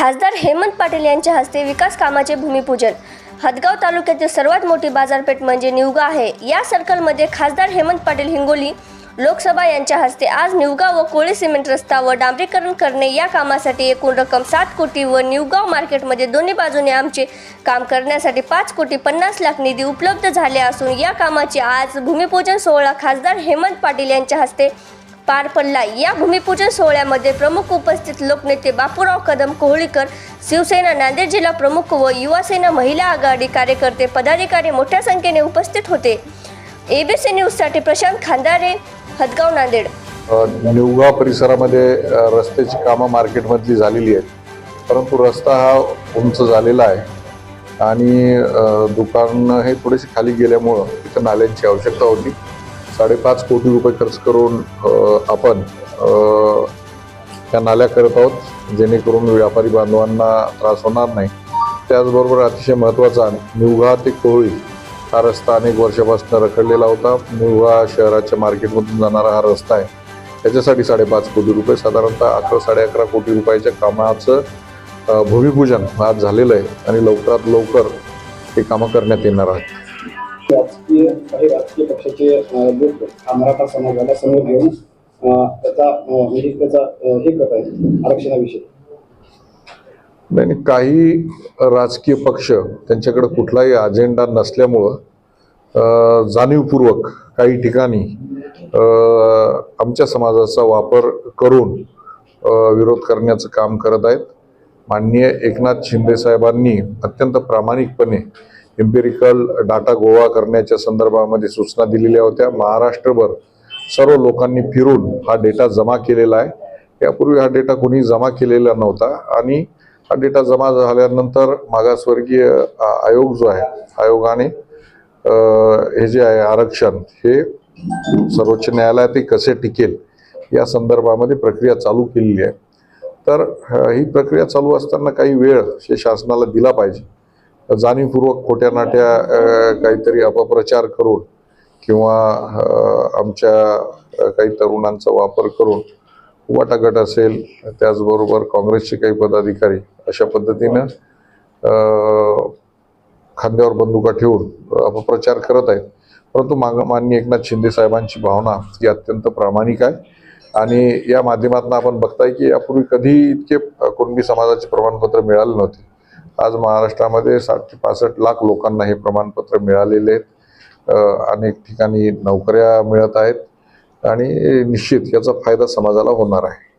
खासदार हेमंत पाटील यांच्या हस्ते विकास कामाचे भूमिपूजन. हदगाव तालुक्यातील सर्वात मोठी बाजारपेठ म्हणजे निवगा आहे. या सर्कलमध्ये खासदार हेमंत पाटील हिंगोली लोकसभा यांच्या हस्ते आज निवगाव व कोळी सिमेंट रस्ता व डांबरीकरण करणे या कामासाठी एकूण रक्कम सात कोटी व निवगाव मार्केटमध्ये दोन्ही बाजूने आमचे काम करण्यासाठी पाच कोटी पन्नास लाख निधी उपलब्ध झाले असून या कामाचे आज भूमिपूजन सोहळा खासदार हेमंत पाटील यांच्या हस्ते पार पडला. या भूमिपूजन सोहळ्यामध्ये प्रमुख उपस्थित लोकनेते बापूराव कदम कोहळीकर शिवसेना नांदेड जिल्हा प्रमुख व युवासेना महिला आघाडी कार्यकर्ते पदाधिकारी मोठ्या संख्येने उपस्थित होते. एबीसी न्यूजसाठी प्रशांत खांदारे हदगाव नांदेड. निवगाव म्हणजे परिसरामध्ये रस्त्याची कामं मार्केटमधली झालेली आहेत. परंतु रस्ता हा उंच झालेला आहे. आणि दुकानं हे थोडेसे खाली गेल्यामुळं तिथं नाल्यांची आवश्यकता होती. साडेपाच कोटी रुपये खर्च करून आपण त्या नाल्या करत आहोत जेणेकरून व्यापारी बांधवांना त्रास होणार नाही. त्याचबरोबर अतिशय महत्त्वाचा निवघा ते कोळी हा रस्ता अनेक वर्षापासून रखडलेला होता. निवघा शहराच्या मार्केटमधून जाणारा हा रस्ता आहे. त्याच्यासाठी साडेपाच कोटी रुपये साधारणतः अकरा साडे अकरा कोटी रुपयाच्या कामाचं भूमिपूजन आज झालेलं आहे आणि लवकरात लवकर हे कामं करण्यात येणार आहेत. शासकीय काही राजकीय पक्षाचे अ, लोक हा मराठा समाजाला समोर घेऊन त्याचा म्हणजे त्याचा हे करत आहेत आरक्षणाविषयी. नाही काही राजकीय पक्ष त्यांच्याकडे कुठलाही अजेंडा नसल्यामुळं जाणीवपूर्वक काही ठिकाणी आमच्या समाजाचा वापर करून विरोध करण्याचं काम करत आहेत. माननीय एकनाथ शिंदे साहेबांनी अत्यंत प्रामाणिकपणे एम्पिरिकल डाटा गोळा करण्याच्या संदर्भामध्ये सूचना दिलेल्या होत्या. महाराष्ट्रभर सर्व लोकांनी फिरून हा डेटा जमा केलेला आहे. यापूर्वी हा डेटा कोणी जमा केलेला नव्हता आणि हा डेटा जमा झाल्यानंतर मागासवर्गीय आयोग जो आहे आयोगाने हे जे आहे आरक्षण हे सर्वोच्च न्यायालयात ते कसे टिकेल या संदर्भामध्ये प्रक्रिया चालू केलेली आहे. तर ही प्रक्रिया चालू असताना काही वेळ हे शासनाला दिला पाहिजे. जाणीवपूर्वक खोट्या नाट्या काहीतरी अपप्रचार करून किंवा आमच्या काही तरुणांचा वापर करून उवाटा असेल त्याचबरोबर काँग्रेसचे काही पदाधिकारी अशा पद्धतीनं खांद्यावर बंदुका ठेवून अपप्रचार करत आहेत. परंतु माग माननीय एकनाथ शिंदे साहेबांची भावना ही अत्यंत प्रामाणिक आहे. आणि या माध्यमातून आपण बघताय की यापूर्वी कधी इतके कुणबी समाजाचे प्रमाणपत्र मिळाले नव्हते. आज महाराष्ट्रामध्ये साठ ते पासष्ट लाख लोकांना हे प्रमाणपत्र मिळालेले आहेत. अनेक ठिकाणी नोकऱ्या मिळत आहेत. आणि निश्चित याचा फायदा समाजाला होणार आहे.